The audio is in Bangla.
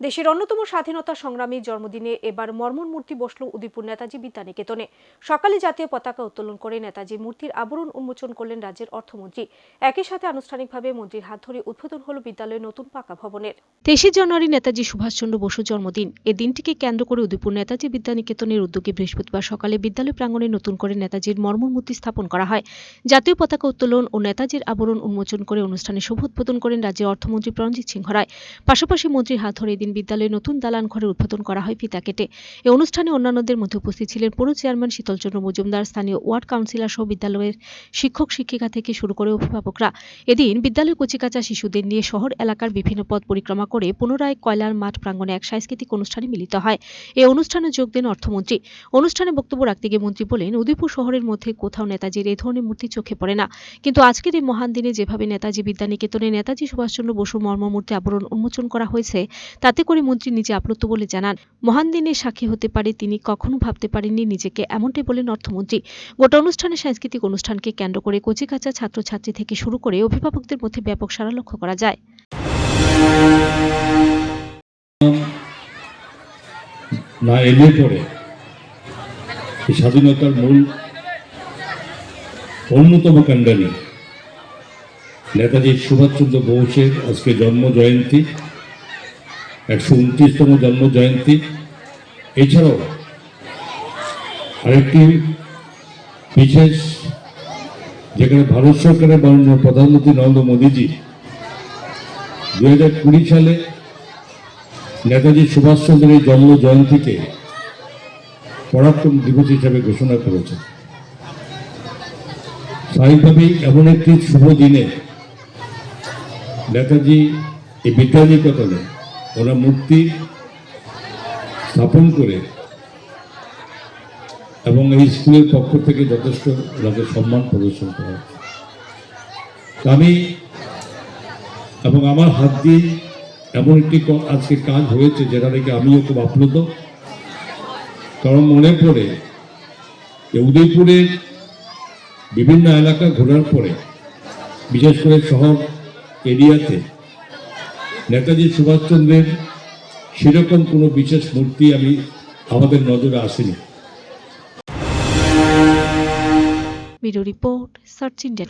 দেশের অন্যতম স্বাধীনতা সংগ্রামীর জন্মদিনে এবার মর্মর মূর্তি বসল উদয়পুর নেতাজি বিদ্যানিকেতনে। সকালে জাতীয় পতাকা উত্তোলন করে নেতাজি মূর্তির আবরণ উন্মোচন করলেন রাজ্যের অর্থমন্ত্রী। একই সাথে আনুষ্ঠানিকভাবে মন্ত্রীর হাত ধরে উদ্বোধন হল বিদ্যালয়ের নতুন পাকা ভবনের। তেইশে জানুয়ারি নেতাজি সুভাষচন্দ্র বসুর জন্মদিন। এ দিনটিকে কেন্দ্র করে উদয়পুর নেতাজি বিদ্যানিকেতনের উদ্যোগে বৃহস্পতিবার সকালে বিদ্যালয় প্রাঙ্গণে নতুন করে নেতাজির মর্মর মূর্তি স্থাপন করা হয়। জাতীয় পতাকা উত্তোলন ও নেতাজির আবরণ উন্মোচন করে অনুষ্ঠানে শুভ উদ্বোধন করেন রাজ্যের অর্থমন্ত্রী প্রণজিৎ সিংহ রায় পাশাপাশি মন্ত্রীর হাত ধরে এদিন বিদ্যালয়ে নতুন দালান ঘরের উদ্বোধন করা হয় ফিতা কেটে। এই অনুষ্ঠানে অন্যান্যদের মধ্যে উপস্থিত ছিলেন পৌর চেয়ারম্যান শীতলচন্দ্র মজুমদার, স্থানীয় ওয়ার্ড কাউন্সিলর সহ বিদ্যালয়ের শিক্ষক, শিক্ষিকা থেকে শুরু করে অভিভাবকরা। এদিন বিদ্যালয় কচিকাচা শিশুদের নিয়ে শহর এলাকার বিভিন্ন পথ পরিক্রমা করে পুনরায় কয়লার মাঠ প্রাঙ্গণে এক সাংস্কৃতিক অনুষ্ঠানে মিলিত হয়। এই অনুষ্ঠানে যোগ দেন অর্থমন্ত্রী। অনুষ্ঠানে বক্তব্য রাখতে গিয়ে মন্ত্রী বলেন, উদয়পুর শহরের মধ্যে কোথাও নেতাজির এই ধরনের মূর্তি চোখে পড়ে না। কিন্তু আজকের এই মহান দিনে যেভাবে নেতাজি বিদ্যানিকেতনে নেতাজি সুভাষচন্দ্র বসু মর্মমূর্তি আবরণ উন্মোচন করা হয়েছে, তাতে করে মন্ত্রী নিজে আপ্লুত বলে জানান, মহান দিনে সাক্ষী হতে পারে তিনি কখনো ভাবতে পারেননি নিজেকে এমনটাই বলেন অর্থমন্ত্রী। গোটা অনুষ্ঠানে সাংস্কৃতিক অনুষ্ঠানকে কেন্দ্র করে কচিকাচা ছাত্রছাত্রী থেকে শুরু করে অভিভাবকদের মধ্যে ব্যাপক সাড়া লক্ষ্য করা যায়। না এলে পরে স্বাধীনতার মূল, অন্যতম কাণ্ডারি। নেতাজি সুভাষচন্দ্র বোসের আজকে জন্ম জয়ন্তী। একশো উনত্রিশতম জন্ম জয়ন্তী এছাড়াও আরেকটি বিশেষ, যেখানে ভারত সরকারের মাননীয় প্রধানমন্ত্রী নরেন্দ্র মোদীজি দু হাজার কুড়ি সালে নেতাজি সুভাষচন্দ্রের জন্ম জয়ন্তীকে পরাক্রম দিবস হিসাবে ঘোষণা করেছে স্বাভাবিকভাবেই এমন একটি শুভ দিনে নেতাজি এই বিদ্যানিকেতনে ওনার মূর্তি স্থাপন করে এবং এই স্কুলের পক্ষ থেকে যথেষ্ট ওনাকে সম্মান প্রদর্শন করা আমি এবং আমার হাত দিয়ে এমন একটি আজকে কাজ হয়েছে যেটা দেখে আমিও খুব আপ্লুত। কারণ মনে পড়ে যে উদয়পুরের বিভিন্ন এলাকা ঘোরার পরে, বিশেষ করে শহর এরিয়াতে নেতাজি সুভাষচন্দ্রের সেরকম কোনো বিশেষ মূর্তি আমি আমাদের নজরে আসেনি। Report search India